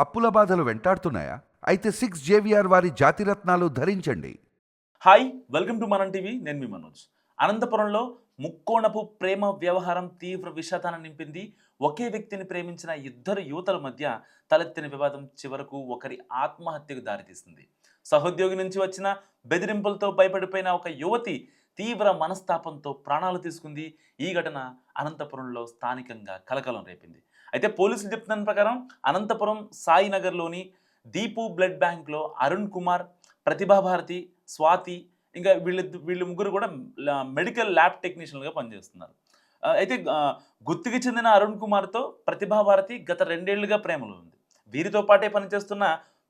అప్పుల బాధలు వెంటాడుతున్నాయా? అయితే సిక్స్ జేవిఆర్ వారి జాతిరత్నాలు ధరించండి. Hi welcome to Manam TV. నేను మీ మనోజ్. అనంతపురంలో ముక్కోణపు ప్రేమ వ్యవహారం తీవ్ర విషాదాన్ని నింపింది. ఒకే వ్యక్తిని ప్రేమించిన ఇద్దరు యువతల మధ్య తలెత్తిన వివాదం చివరకు ఒకరి ఆత్మహత్యకు దారితీసింది. సహోద్యోగి నుంచి వచ్చిన బెదిరింపులతో భయపడిపోయిన ఒక యువతి తీవ్ర మనస్తాపంతో ప్రాణాలు తీసుకుంది. ఈ ఘటన అనంతపురంలో స్థానికంగా కలకలం రేపింది. అయితే పోలీసులు చెప్తున్న ప్రకారం అనంతపురం సాయినగర్లోని దీపు బ్లడ్ బ్యాంక్లో అరుణ్ కుమార్ ప్రతిభాభారతి స్వాతి ఇంకా వీళ్ళ వీళ్ళు ముగ్గురు కూడా మెడికల్ ల్యాబ్ టెక్నీషియన్గా పనిచేస్తున్నారు. అయితే గుర్తుకి చెందిన అరుణ్ కుమార్తో ప్రతిభాభారతి గత రెండేళ్ళుగా ప్రేమలో ఉంది. వీరితో పాటే పనిచేస్తున్న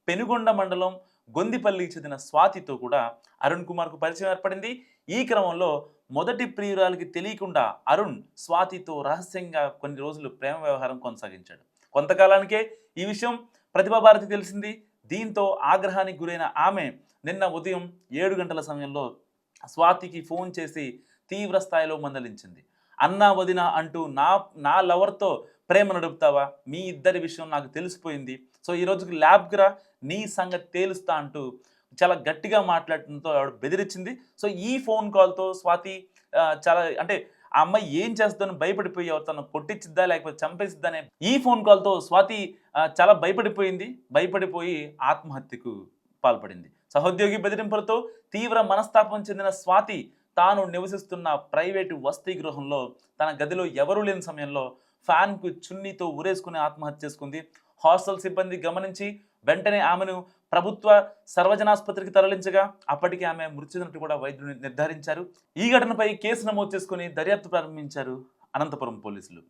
పెనుగొండ మండలం గొందిపల్లికి చెందిన స్వాతితో కూడా అరుణ్ కుమార్కు పరిచయం ఏర్పడింది. ఈ క్రమంలో మొదటి ప్రియురాలకి తెలియకుండా అరుణ్ స్వాతితో రహస్యంగా కొన్ని రోజులు ప్రేమ వ్యవహారం కొనసాగించాడు. కొంతకాలానికే ఈ విషయం ప్రతిభాభారతి తెలిసింది. దీంతో ఆగ్రహానికి గురైన ఆమె నిన్న ఉదయం ఏడు గంటల సమయంలో స్వాతికి ఫోన్ చేసి తీవ్ర స్థాయిలో మందలించింది. అన్నా వదిన అంటూ నా నా లవర్తో ప్రేమ నడుపుతావా? మీ ఇద్దరి విషయం నాకు తెలిసిపోయింది. సో ఈ రోజుకి ల్యాబ్కి రా నీ సంగతి తేలుస్తా అంటూ చాలా గట్టిగా మాట్లాడటంతో ఆవిడ బెదిరించింది. సో ఈ ఫోన్ కాల్తో స్వాతి చాలా అంటే ఆ అమ్మాయి ఏం చేస్తుందని భయపడిపోయి తను కొట్టించిద్దా లేకపోతే చంపేసిద్దానే ఈ ఫోన్ కాల్తో స్వాతి చాలా భయపడిపోయింది. భయపడిపోయి ఆత్మహత్యకు పాల్పడింది. సహోద్యోగి బెదిరింపులతో తీవ్ర మనస్తాపం చెందిన స్వాతి తాను నివసిస్తున్న ప్రైవేటు వసతి గృహంలో తన గదిలో ఎవరూ లేని సమయంలో ఫ్యాన్కు చున్నీతో ఉరేసుకుని ఆత్మహత్య చేసుకుంది. హాస్టల్ సిబ్బంది గమనించి వెంటనే ఆమెను ప్రభుత్వ సర్వజనాసుపత్రికి తరలించగా అప్పటికి ఆమె మృతి చెందినట్టు కూడా వైద్యులు నిర్ధారించారు. ఈ ఘటనపై కేసు నమోదు చేసుకుని దర్యాప్తు ప్రారంభించారు అనంతపురం పోలీసులు.